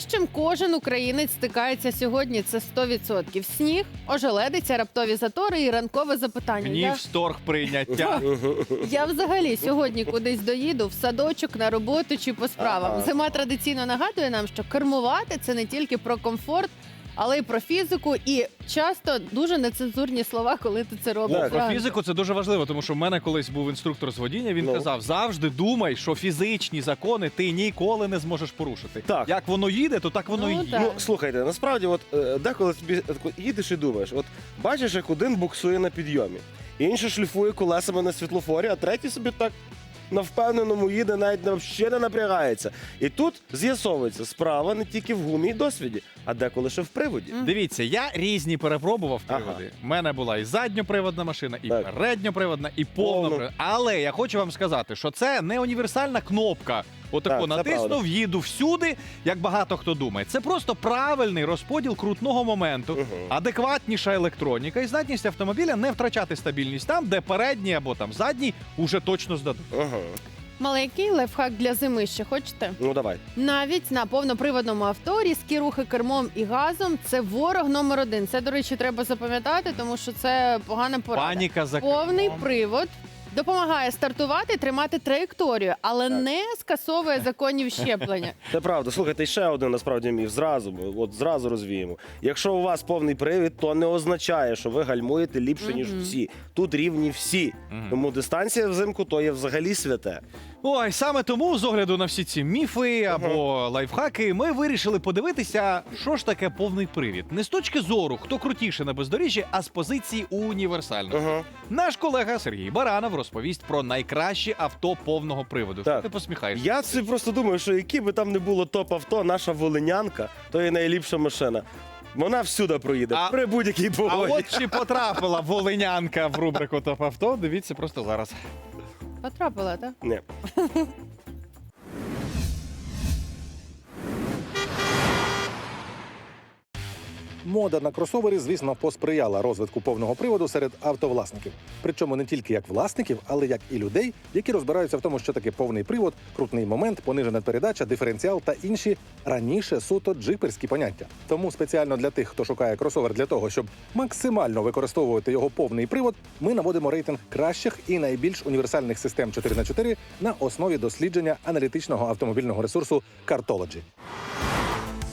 Те, з чим кожен українець стикається сьогодні, це 100%. Сніг, ожеледиця, раптові затори і ранкове запитання. Гнів, Я, сторг, прийняття. я взагалі сьогодні кудись доїду в садочок на роботу чи по справам. Ага. Зима традиційно нагадує нам, що кермувати це не тільки про комфорт. Але й про фізику, і часто дуже нецензурні слова, коли ти це робиш. Так. Про фізику це дуже важливо, тому що в мене колись був інструктор з водіння. Він Ну. казав: завжди думай, що фізичні закони ти ніколи не зможеш порушити. Так. Як воно їде, то так воно Ну, і є. так. Ну, слухайте, насправді, от е, деколи собі тако їдеш і думаєш, от бачиш, як один буксує на підйомі, інший шліфує колесами на світлофорі, а третій собі так на впевненому їде, навіть не- взагалі не напрягається. І тут з'ясовується, справа не тільки в гумі і досвіді, а деколи ще в приводі. Дивіться, я різні перепробував приводи. У мене була і задньоприводна машина, і Так. передньоприводна, і повна Повна. Але я хочу вам сказати, що це не універсальна кнопка. Отако Так, натиснув, правда. їду всюди, як багато хто думає. Це просто правильний розподіл крутного моменту, Мгм. адекватніша електроніка і здатність автомобіля не втрачати стабільність там, де передній або там задній уже точно здадуть. Ага. Маленький лайфхак для зими ще хочете? Ну давай. Навіть на повноприводному авто різкі рухи кермом і газом це ворог номер один. Це, до речі, треба запам'ятати, тому що це погана порада. Паніка за Повний кермом. привод допомагає стартувати, тримати траєкторію, але Так. не скасовує законів щеплення. Це правда. Слухайте, ще один насправді міф. Зразу, от зразу розвіємо. Якщо у вас повний привід, то не означає, що ви гальмуєте ліпше, ніж всі. Тут рівні всі. Тому дистанція взимку то є взагалі святе. Ой, саме тому, з огляду на всі ці міфи або лайфхаки, ми вирішили подивитися, що ж таке повний привід. Не з точки зору, хто крутіше на бездоріжжі, а з позиції універсальності. Ага. Наш колега Сергій Баранов розповість про найкращі авто повного приводу. Що Так. ти посміхаєшся? Я це просто думаю, що які би там не було топ-авто, наша волинянка то є найліпша машина. Вона всюди проїде А- при будь-якій А погоді. от чи потрапила волинянка в рубрику топ авто? Дивіться просто зараз. Потрапила, так? Ні. Мода на кросовери, звісно, посприяла розвитку повного приводу серед автовласників. Причому не тільки як власників, але як і людей, які розбираються в тому, що таке повний привод, крутний момент, понижена передача, диференціал та інші раніше суто джиперські поняття. Тому спеціально для тих, хто шукає кросовер для того, щоб максимально використовувати його повний привод, ми наводимо рейтинг кращих і найбільш універсальних систем 4х4 на основі дослідження аналітичного автомобільного ресурсу Cartology.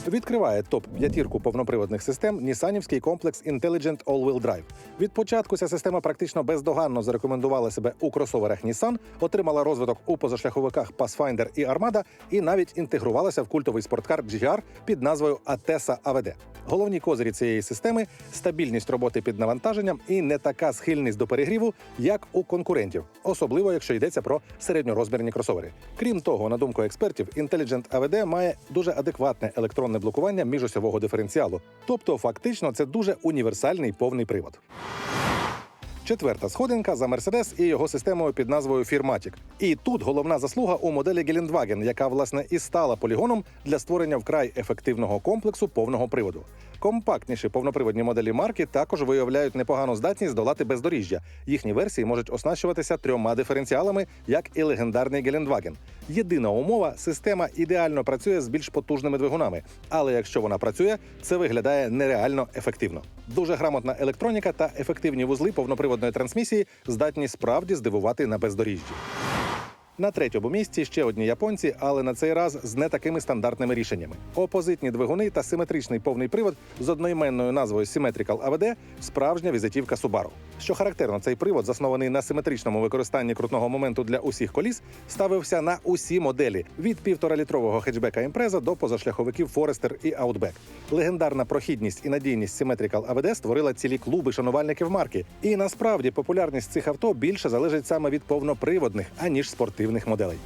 Відкриває топ п'ятірку повноприводних систем нісанівський комплекс Intelligent All-Wheel Drive. Від початку ця система практично бездоганно зарекомендувала себе у кросоверах Nissan, отримала розвиток у позашляховиках Pathfinder і Armada і навіть інтегрувалася в культовий спорткар GR під назвою Atesa AVD. Головні козирі цієї системи стабільність роботи під навантаженням і не така схильність до перегріву, як у конкурентів, особливо якщо йдеться про середньорозмірні кросовери. Крім того, на думку експертів, Intelligent AVD має дуже адекватне електронне блокування міжосьового диференціалу. Тобто, фактично, це дуже універсальний повний привод. Четверта сходинка за Мерседес і його системою під назвою Firmatic. І тут головна заслуга у моделі Гелендваген, яка власне і стала полігоном для створення вкрай ефективного комплексу повного приводу. Компактніші повноприводні моделі марки також виявляють непогану здатність долати бездоріжжя. Їхні версії можуть оснащуватися трьома диференціалами, як і легендарний Гелендваген. Єдина умова система ідеально працює з більш потужними двигунами, але якщо вона працює, це виглядає нереально ефективно. Дуже грамотна електроніка та ефективні вузли повноприводної трансмісії здатні справді здивувати на бездоріжжі. На третьому місці ще одні японці, але на цей раз з не такими стандартними рішеннями. Опозитні двигуни та симетричний повний привод з одноіменною назвою Symmetrical AVD – справжня візитівка Subaru. Що характерно, цей привод, заснований на симетричному використанні крутного моменту для усіх коліс, ставився на усі моделі від півторалітрового хетчбека Impreza до позашляховиків Forester і Outback. Легендарна прохідність і надійність Symmetrical AVD створила цілі клуби шанувальників марки. І насправді популярність цих авто більше залежить саме від повноприводних, аніж спортивних моделей.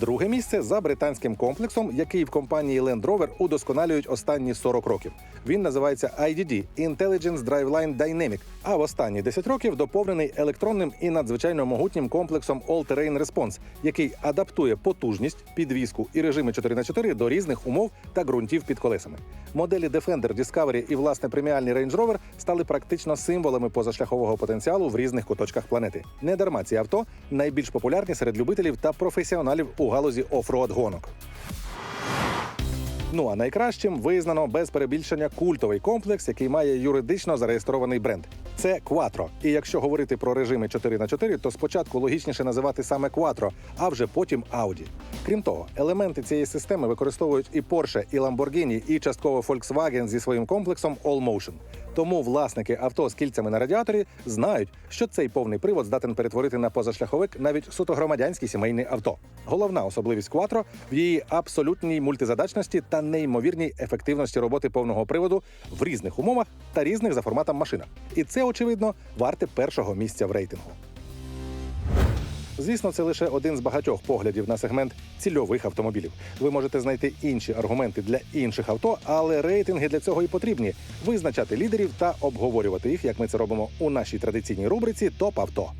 Друге місце за британським комплексом, який в компанії Land Rover удосконалюють останні 40 років. Він називається IDD – Intelligence Driveline Dynamic, а в останні 10 років доповнений електронним і надзвичайно могутнім комплексом All Terrain Response, який адаптує потужність, підвіску і режими 4х4 до різних умов та ґрунтів під колесами. Моделі Defender, Discovery і власне преміальний Range Rover стали практично символами позашляхового потенціалу в різних куточках планети. Недарма ці авто найбільш популярні серед любителів та професіоналів у галузі офроад гонок. Ну а найкращим визнано без перебільшення культовий комплекс, який має юридично зареєстрований бренд. Це Quattro. І якщо говорити про режими 4 на 4 то спочатку логічніше називати саме Quattro, а вже потім Audi. Крім того, елементи цієї системи використовують і Porsche, і Lamborghini, і частково Volkswagen зі своїм комплексом Allmotion. Тому власники авто з кільцями на радіаторі знають, що цей повний привод здатен перетворити на позашляховик навіть суто громадянське сімейне авто. Головна особливість Quattro в її абсолютній мультизадачності та неймовірній ефективності роботи повного приводу в різних умовах та різних за форматом машинах. І це очевидно варте першого місця в рейтингу. Звісно, це лише один з багатьох поглядів на сегмент цільових автомобілів. Ви можете знайти інші аргументи для інших авто, але рейтинги для цього і потрібні визначати лідерів та обговорювати їх, як ми це робимо у нашій традиційній рубриці Топ авто.